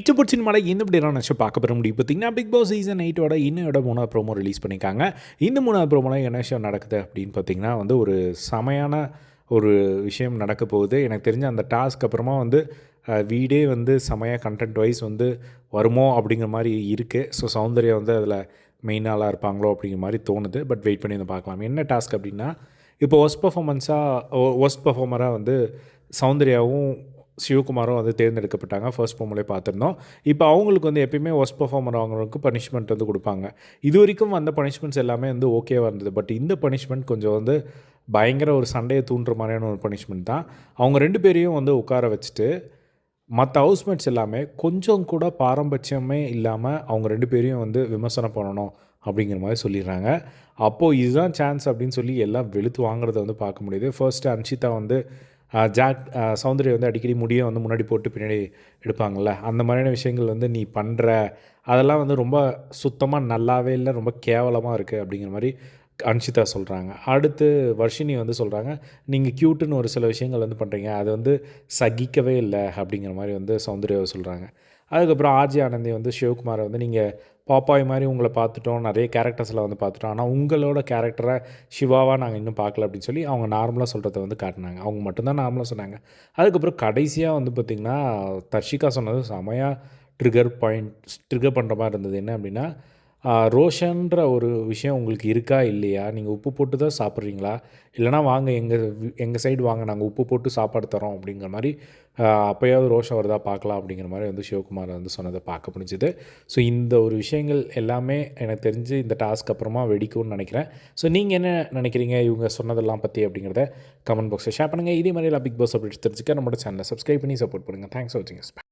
கிச்சு பிடிச்சின் மலை இந்த இப்படி நினச்சி பார்க்க பெற முடியும். பார்த்தீங்கன்னா பிக் பாஸ் சீசன் எயிட்டோட இன்னோட மூணாவது ப்ரோமோ ரிலீஸ் பண்ணியிருக்காங்க. இந்த மூணாவது ப்ரோமோலாம் என்ன விஷயம் நடக்குது அப்படின்னு பார்த்தீங்கன்னா வந்து ஒரு செமையான ஒரு விஷயம் நடக்க போகுது. எனக்கு தெரிஞ்ச அந்த டாஸ்க் அப்புறமா வந்து வீடே வந்து செமையாக கண்டென்ட் வைஸ் வந்து வருமோ அப்படிங்கிற மாதிரி இருக்குது ஸோ சௌந்தர்யா வந்து அதில் மெயினாலாக இருப்பாங்களோ அப்படிங்கிற மாதிரி தோணுது. பட் வெயிட் பண்ணி வந்து பார்க்கலாம். என்ன டாஸ்க் அப்படின்னா இப்போ ஒஸ்ட் பர்ஃபார்மன்ஸாக ஒஸ்ட் பர்ஃபார்மராக வந்து சௌந்தர்யாவும் சிவகுமாரும் வந்து தேர்ந்தெடுக்கப்பட்டாங்க. ஃபர்ஸ்ட் ப்ரோமோலே பார்த்துருந்தோம். இப்போ அவங்களுக்கு வந்து எப்பயுமே ஒஸ்ட் பர்ஃபார்மர் அவங்களுக்கு பனிஷ்மெண்ட் வந்து கொடுப்பாங்க. இது வரைக்கும் வந்த பனிஷ்மெண்ட்ஸ் எல்லாமே வந்து ஓகேவாக இருந்தது. பட் இந்த பனிஷ்மெண்ட் கொஞ்சம் வந்து பயங்கர ஒரு சண்டையை தூண்டுற மாதிரியான ஒரு பனிஷ்மெண்ட் தான். அவங்க ரெண்டு பேரையும் வந்து உட்கார வச்சுட்டு மற்ற ஹவுஸ்மேட்ஸ் எல்லாமே கொஞ்சம் கூட பாரம்பரியமே இல்லாமல் அவங்க ரெண்டு பேரையும் வந்து விமர்சனம் பண்ணணும் அப்படிங்கிற மாதிரி சொல்லிடுறாங்க. அப்போது இதுதான் சான்ஸ் அப்படின்னு சொல்லி எல்லாம் வெளுத்து வாங்குறத வந்து பார்க்க முடியுது. ஃபர்ஸ்ட்டு அன்ஷிதா வந்து ஜாக் சௌந்தர்யா வந்து அடிக்கடி முடியை வந்து முன்னாடி போட்டு பின்னாடி எடுப்பாங்கள்ல அந்த மாதிரியான விஷயங்கள் வந்து நீ பண்ணுற அதெல்லாம் வந்து ரொம்ப சுத்தமாக நல்லாவே இல்லை ரொம்ப கேவலமாக இருக்குது அப்படிங்கிற மாதிரி அன்ஷிதா சொல்கிறாங்க அடுத்து வர்ஷினி வந்து சொல்கிறாங்க நீங்கள் க்யூட்டுன்னு ஒரு சில விஷயங்கள் வந்து பண்ணுறீங்க அது வந்து சகிக்கவே இல்லை அப்படிங்கிற மாதிரி வந்து சௌந்தர்யாவை சொல்கிறாங்க அதுக்கப்புறம் ஆர்ஜி ஆனந்தி வந்து சிவகுமாரை வந்து நீங்கள் பாப்பாய் மாதிரி உங்களை பார்த்துட்டோம். நிறைய கேரக்டர்ஸில் வந்து பார்த்துட்டோம். ஆனால் உங்களோட கேரக்டரை சிவாவாக நாங்கள் இன்னும் பார்க்கல அப்படின்னு சொல்லி அவங்க நார்மலாக சொல்கிறத வந்து காட்டினாங்க. அவங்க மட்டும்தான் நார்மலாக சொன்னாங்க. அதுக்கப்புறம் கடைசியாக வந்து பார்த்திங்கன்னா தர்ஷிகா சொன்னது செமையாக ட்ரிகர் பாயிண்ட் ட்ரிகர் பண்ணுற மாதிரி இருந்தது. என்ன அப்படின்னா ரோஷன்ற ஒரு விஷயம் உங்களுக்கு இருக்கா இல்லையா? நீங்கள் உப்பு போட்டு தான் சாப்பிட்றீங்களா? இல்லைனா வாங்க எங்கள் எங்கள் சைடு வாங்க நாங்கள் உப்பு போட்டு சாப்பாடு தரோம் அப்படிங்கிற மாதிரி அப்போயாவது ரோஷம் வருதா பார்க்கலாம் அப்படிங்கிற மாதிரி வந்து சிவகுமார் வந்து சொன்னதை பார்க்க முடிஞ்சுது. ஸோ இந்த ஒரு விஷயங்கள் எல்லாமே எனக்கு தெரிஞ்சு இந்த டாஸ்க் அப்புறமா வெடிக்கும்னு நினைக்கிறேன். ஸோ நீங்கள் என்ன நினைக்கிறீங்க? இவங்க சொன்னதெல்லாம் பற்றி அப்படிங்கிறத கமெண்ட் பாக்ஸில் ஷேர் பண்ணுங்கள் இதே மாதிரி எல்லாம் பிக் பாஸ் அப்டேட்ஸ் தெரிஞ்சுக்க நம்மளோட சேனலை சப்ஸ்கிரைப் பண்ணி சப்போர்ட் பண்ணுங்கள் தேங்க்ஸ் ஃபார் வாட்சிங்